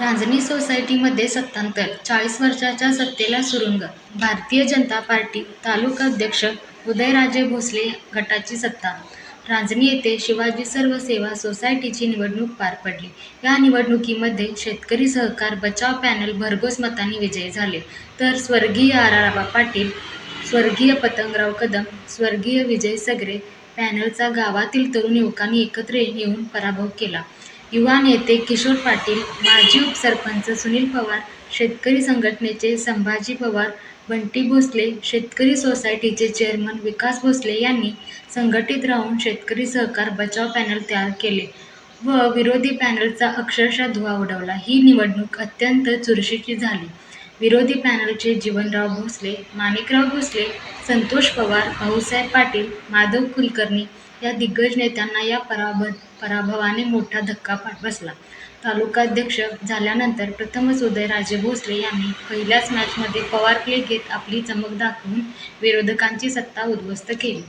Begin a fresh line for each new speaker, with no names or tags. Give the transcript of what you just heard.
रांजणी सोसायटीमध्ये सत्तांतर, चाळीस वर्षाच्या सत्तेला सुरुंग भारतीय जनता पार्टी तालुका अध्यक्ष उदयराजे भोसले गटाची सत्ता रांजणी येथे शिवाजी सर्व सेवा सोसायटीची निवडणूक पार पडली. या निवडणुकीमध्ये शेतकरी सहकार बचाव पॅनल भरघोस मतांनी विजयी झाले तर स्वर्गीय आराबा पाटील, स्वर्गीय पतंगराव कदम, स्वर्गीय विजय सगरे पॅनलचा गावातील तरुण युवकांनी एकत्र येऊन पराभव केला. युवा नेते किशोर पाटील, माजी उपसरपंच सुनील पवार, शेतकरी संघटनेचे संभाजी पवार, बंटी भोसले, शेतकरी सोसायटीचे चेअरमन विकास भोसले यांनी संघटित राहून शेतकरी सहकार बचाव पॅनल तयार केले व विरोधी पॅनलचा अक्षरशः धुवा उडवला. ही निवडणूक अत्यंत चुरशीची झाली. विरोधी पॅनलचे जीवनराव भोसले, माणिकराव भोसले, संतोष पवार, भाऊसाहेब पाटील, माधव कुलकर्णी या दिग्गज नेत्यांना या पराभ पराभवाने मोठा धक्का बसला. तालुकाध्यक्ष झाल्यानंतर प्रथमच उदयराजे भोसले यांनी पहिल्याच मॅचमध्ये पवार प्ले घेत आपली चमक दाखवून विरोधकांची सत्ता उद्ध्वस्त केली.